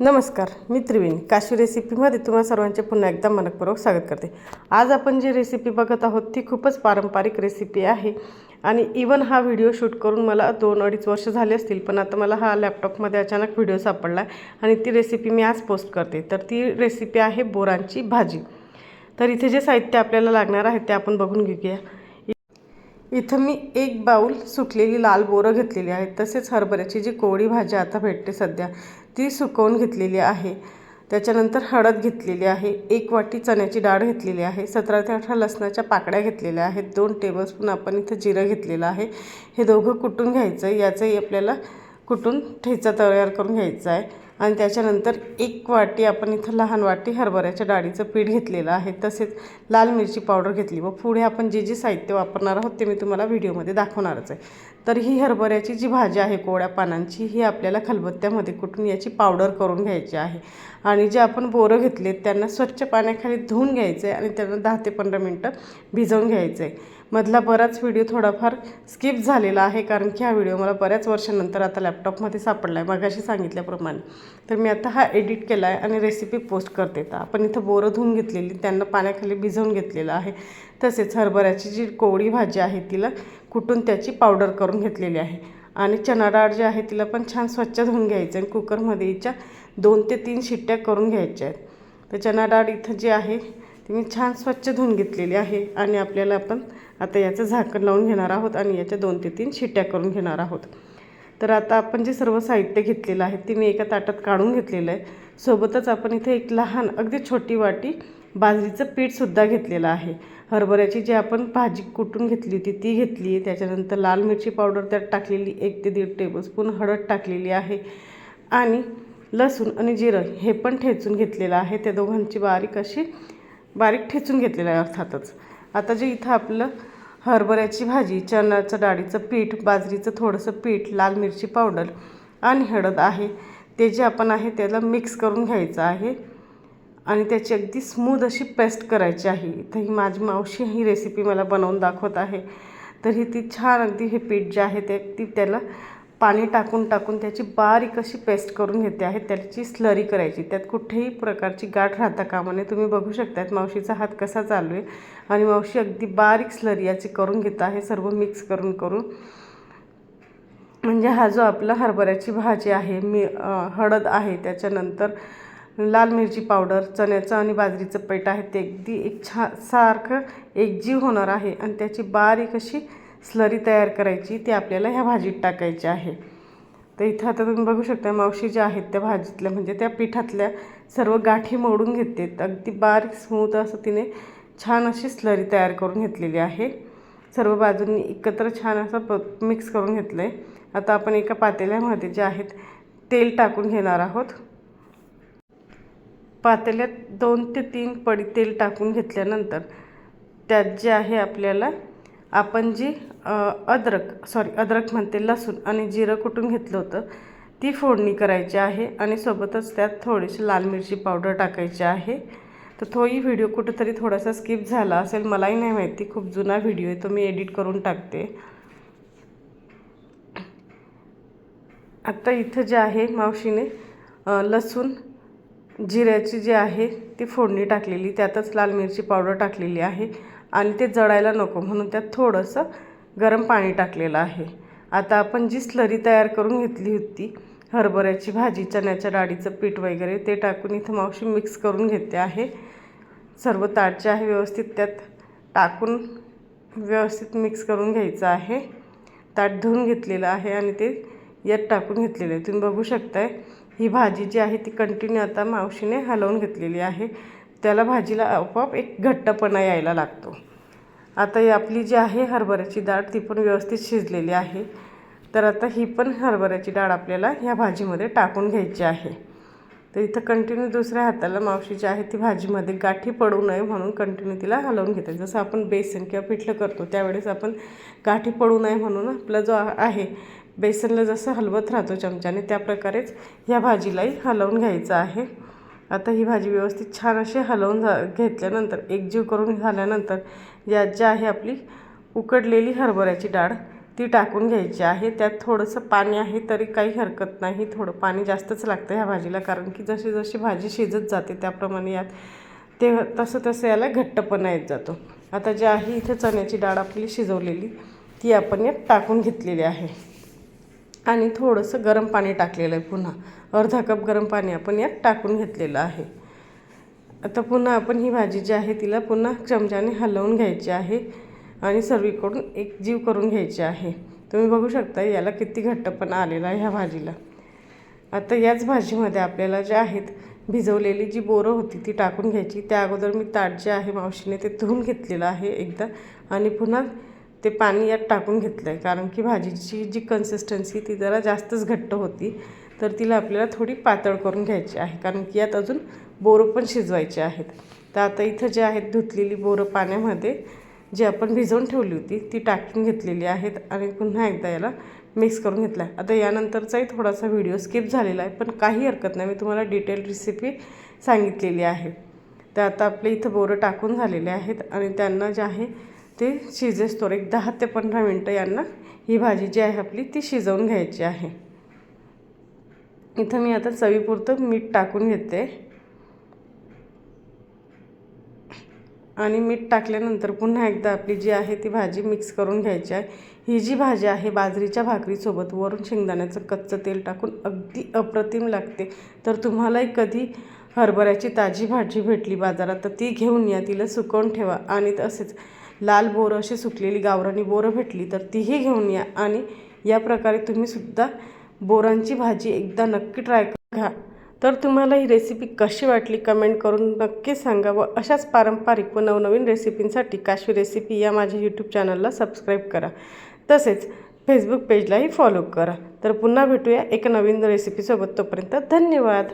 नमस्कार मी त्रिवेणी. काशी रेसिपीमध्ये तुम्हा सर्वांचे पुन्हा एकदा मनपूर्वक स्वागत करते. आज आपण जी रेसिपी बघत आहोत ती खूपच पारंपरिक रेसिपी आहे. आणि इवन हा व्हिडिओ शूट करून मला दोन अडीच वर्ष झाले असतील पण आता मला हा लॅपटॉपमध्ये अचानक व्हिडिओ सापडला आहे आणि ती रेसिपी मी आज पोस्ट करते. तर ती रेसिपी आहे बोरांची भाजी. तर इथे जे साहित्य आपल्याला लागणार आहे ते आपण बघून घेऊया. इथं मी एक बाऊल सुकलेली लाल बोरं घेतलेली आहेत. तसेच हरभऱ्याची जी कोवळी भाजी आता भेटते सध्या ती सुकवून घेतलेली आहे. त्याच्यानंतर हळद घेतलेली आहे. एक वाटी चण्याची डाळ घेतलेली आहे. सतरा ते अठरा लसणाच्या पाकड्या घेतलेल्या आहेत. दोन टेबलस्पून आपण इथं जिरं घेतलेलं आहे. हे दोघं कुटून घ्यायचं आहे. याचंही आपल्याला कुटून ठेचा तयार करून घ्यायचा आहे. आणि त्याच्यानंतर एक वाटी आपण इथं लहान वाटी हरभऱ्याच्या डाळीचं पीठ घेतलेलं आहे. तसेच लाल मिरची पावडर घेतली. व पुढे आपण जे जे साहित्य वापरणार आहोत ते मी तुम्हाला व्हिडिओमध्ये दाखवणारच आहे. तर ही हरभऱ्याची जी भाजी आहे कोवळ्या पानांची ही आपल्याला खलबत्त्यामध्ये कुठून याची पावडर करून घ्यायची आहे. आणि जे आपण बोरं घेतलेत त्यांना स्वच्छ पाण्याखाली धुवून घ्यायचं आहे आणि त्यांना दहा ते पंधरा मिनटं भिजवून घ्यायचं आहे मधला बराच व्हिडिओ थोडाफार स्किप झालेला आहे कारण की हा व्हिडिओ मला बऱ्याच वर्षानंतर आता लॅपटॉपमध्ये सापडला आहे मगाशी सांगितल्याप्रमाणे. तर मी आता हा एडिट केला आहे आणि रेसिपी पोस्ट करते तर आपण इथं बोरं धुवून घेतलेली त्यांना पाण्याखाली भिजवून घेतलेलं आहे. तसेच हरभऱ्याची जी कोवळी भाजी आहे तिला कुटून त्याची पावडर करून घेतलेली आहे. आणि चणा डाळ जी आहे तिला पण छान स्वच्छ धुवून घ्यायचं आणि कुकरमध्ये हिच्या दोन ते तीन शिट्ट्या करून घ्यायच्या आहेत. तर चणा डाळ इथं जी आहे ती मी छान स्वच्छ धुवून घेतलेली आहे आणि आपल्याला आपण आता याचं झाकण लावून घेणार आहोत आणि याच्या दोन ते तीन शिट्ट्या करून घेणार आहोत. तर आता आपण जे सर्व साहित्य घेतलेलं आहे ते मी एका ताटात काढून घेतलेलं आहे. सोबतच आपण इथे एक लहान अगदी छोटी वाटी बाजरीचं पीठसुद्धा घेतलेलं आहे. हरभऱ्याची जी आपण भाजी कुटून घेतली होती ती घेतली आहे. त्याच्यानंतर लाल मिरची पावडर त्यात टाकलेली एक ते दीड टेबलस्पून हळद टाकलेली आहे. आणि लसूण आणि जिरं हे पण ठेचून घेतलेलं आहे. त्या दोघांची बारीक अशी बारीक ठेचून घेतलेलं आहे अर्थातच. आता जे इथं आपलं हरभऱ्याची भाजी चण्याचं डाळीचं पीठ बाजरीचं थोडंसं पीठ लाल मिरची पावडर आणि हळद आहे ते जे आपण आहे त्याला मिक्स करून घ्यायचं आहे आणि त्याची अगदी स्मूद अशी पेस्ट करायची आहे. तर ही माझी मावशी ही रेसिपी मला बनवून दाखवत आहे. तर ही ती छान अगदी हे पीठ जे आहे ते ती त्याला पाणी टाकून टाकून त्याची बारीक अशी पेस्ट करून घेते आहे. त्याची स्लरी करायची. त्यात कुठेही प्रकारची गाठ राहता कामा नये. तुम्ही बघू शकतात मावशीचा हात कसा चालू आहे. आणि मावशी अगदी बारीक स्लरी याची करून घेत आहे. सर्व मिक्स करून करून. म्हणजे हा जो आपला हरभऱ्याची भाजी आहे मी हळद आहे त्याच्यानंतर लाल मिरची पावडर चण्याचं आणि बाजरीचं पीठ आहे. ते अगदी एक छा सारखं एकजीव होणार आहे. आणि त्याची बारीक अशी स्लरी तयार करायची ती आपल्याला ह्या भाजीत टाकायची आहे. तर इथं आता तुम्ही बघू शकता मावशी ज्या आहेत त्या भाजीतल्या म्हणजे त्या पिठातल्या सर्व गाठी मोडून घेते. अगदी बारीक स्मूथ असं तिने छान अशी स्लरी तयार करून घेतलेली आहे. सर्व बाजूंनी एकत्र छान असं प मिक्स करून घेतलं आहे आता आपण एका पातेल्यामध्ये जे आहेत तेल टाकून घेणार आहोत. पातेल्यात दोन ते तीन पडी तेल टाकून घेतल्यानंतर त्यात जे आहे आपल्याला आपण जी अद्रक सॉरी अद्रक म्हणते लसूण आणि जिरं कुटून घेतलं होतं ती फोडणी करायची आहे आणि सोबतच त्यात थोडीशी लाल मिरची पावडर टाकायची आहे. तर तोही व्हिडिओ कुठंतरी थोडासा स्किप झाला असेल मलाही नाही माहिती खूप जुना व्हिडिओ आहे तो मी एडिट करून टाकते. आत्ता इथं जे आहे मावशीने लसूण जिऱ्याची जी आहे ती फोडणी टाकलेली त्यातच लाल मिरची पावडर टाकलेली आहे. आणि ते जळायला नको म्हणून त्यात थोडंसं गरम पाणी टाकलेलं आहे. आता आपण जी स्लरी तयार करून घेतली होती हरभऱ्याची भाजी चण्याच्या डाळीचं पीठ वगैरे ते टाकून इथं मावशी मिक्स करून घेते आहे. सर्व ताट जे आहे व्यवस्थित त्यात टाकून व्यवस्थित मिक्स करून घ्यायचं आहे. ताट धुवून घेतलेलं आहे आणि ते यात टाकून घेतलेलं आहे. तुम्ही बघू शकताय ही भाजी जी आहे ती कंटिन्यू आता मावशीने हलवून घेतलेली आहे. त्याला भाजीला आपोआप एक घट्टपणा यायला लागतो. आता ही आपली जी आहे हरभऱ्याची डाळ ती पण व्यवस्थित शिजलेली आहे. तर आता ही पण हरभऱ्याची डाळ आपल्याला ह्या भाजीमध्ये टाकून घ्यायची आहे. तर इथं कंटिन्यू दुसऱ्या हाताला मावशी जी आहे ती भाजीमध्ये गाठी पडू नये म्हणून कंटिन्यू तिला हलवून घेते. जसं आपण बेसन किंवा पिठलं करतो त्यावेळेस आपण गाठी पडू नये म्हणून आपला जो आहे बेसनला जसं हलवत राहतो चमच्याने त्या प्रकारेच ह्या भाजीलाही हलवून घ्यायचं आहे. आता ही भाजी व्यवस्थित छान अशी हलवून झा घेतल्यानंतर एकजीव करून झाल्यानंतर यात जी आहे आपली उकडलेली हरभऱ्याची डाळ ती टाकून घ्यायची आहे. त्यात थोडंसं पाणी आहे तरी काही हरकत नाही. थोडं पाणी जास्तच लागतं ह्या भाजीला कारण की जशी जशी भाजी शिजत जाते त्याप्रमाणे यात ते तसं तसं याला घट्टपणा येत जातो. आता जे आहे इथे चण्याची डाळ आपली शिजवलेली ती आपण यात टाकून घेतलेली आहे. आणि थोडंसं गरम पाणी टाकलेलं आहे पुन्हा. अर्धा कप गरम पाणी आपण यात टाकून घेतलेलं आहे. आता पुन्हा आपण ही भाजी जी आहे तिला पुन्हा चमच्याने हलवून घ्यायची आहे आणि सर्वीकडून एक जीव करून घ्यायची आहे. तुम्ही बघू शकता याला किती घट्टपणा आलेला आहे ह्या भाजीला. आता याच भाजीमध्ये आपल्याला जे आहेत भिजवलेली जी बोरं होती ती टाकून घ्यायची. त्या अगोदर मी ताट जे आहे मावशीने ते धुवून घेतलेलं आहे एकदा. आणि पुन्हा ते पाणी यात टाकून घेतलं आहे कारण की भाजीची जी कन्सिस्टन्सी ती जरा जास्तच घट्ट होती. तर तिला आपल्याला थोडी पातळ करून घ्यायची आहे. कारण की यात अजून बोरं पण शिजवायचे आहेत. तर आता इथं जे आहेत धुतलेली बोरं पाण्यामध्ये जी आपण भिजवून ठेवली होती ती टाकून घेतलेली आहेत आणि पुन्हा एकदा याला मिक्स करून घेतला आहे आता यानंतरचाही थोडासा व्हिडिओ स्किप झालेला आहे पण काही हरकत नाही. मी तुम्हाला डिटेल रेसिपी सांगितलेली आहे. तर आता आपले इथं बोरं टाकून झालेले आहेत आणि त्यांना जे आहे ते शिजेस्तोवर एक दहा ते पंधरा मिनटं यांना ही भाजी जी आहे आपली ती शिजवून घ्यायची आहे. इथं मी आता चवीपुरतं मीठ टाकून घेते. आणि मीठ टाकल्यानंतर पुन्हा एकदा आपली जी आहे ती भाजी मिक्स करून घ्यायची आहे. ही जी भाजी आहे बाजरीच्या भाकरीसोबत वरून शेंगदाण्याचं कच्चं तेल टाकून अगदी अप्रतिम लागते. तर तुम्हालाही कधी हरभऱ्याची ताजी भाजी भेटली बाजारात तर ती घेऊन या तिला सुकवून ठेवा. आणि तसेच लाल बोरं अशी सुकलेली गावरानी बोरं भेटली तर तीही घेऊन या आणि या प्रकारे तुम्हीसुद्धा बोरांची भाजी एकदा नक्की ट्राय घ्या. तर तुम्हाला ही रेसिपी कशी वाटली कमेंट करून नक्कीच सांगा व अशाच पारंपरिक व नवनवीन रेसिपींसाठी काशी रेसिपी या माझ्या यूट्यूब चॅनलला सबस्क्राईब करा. तसेच फेसबुक पेजलाही फॉलो करा. तर पुन्हा भेटूया एका नवीन रेसिपीसोबत तोपर्यंत धन्यवाद.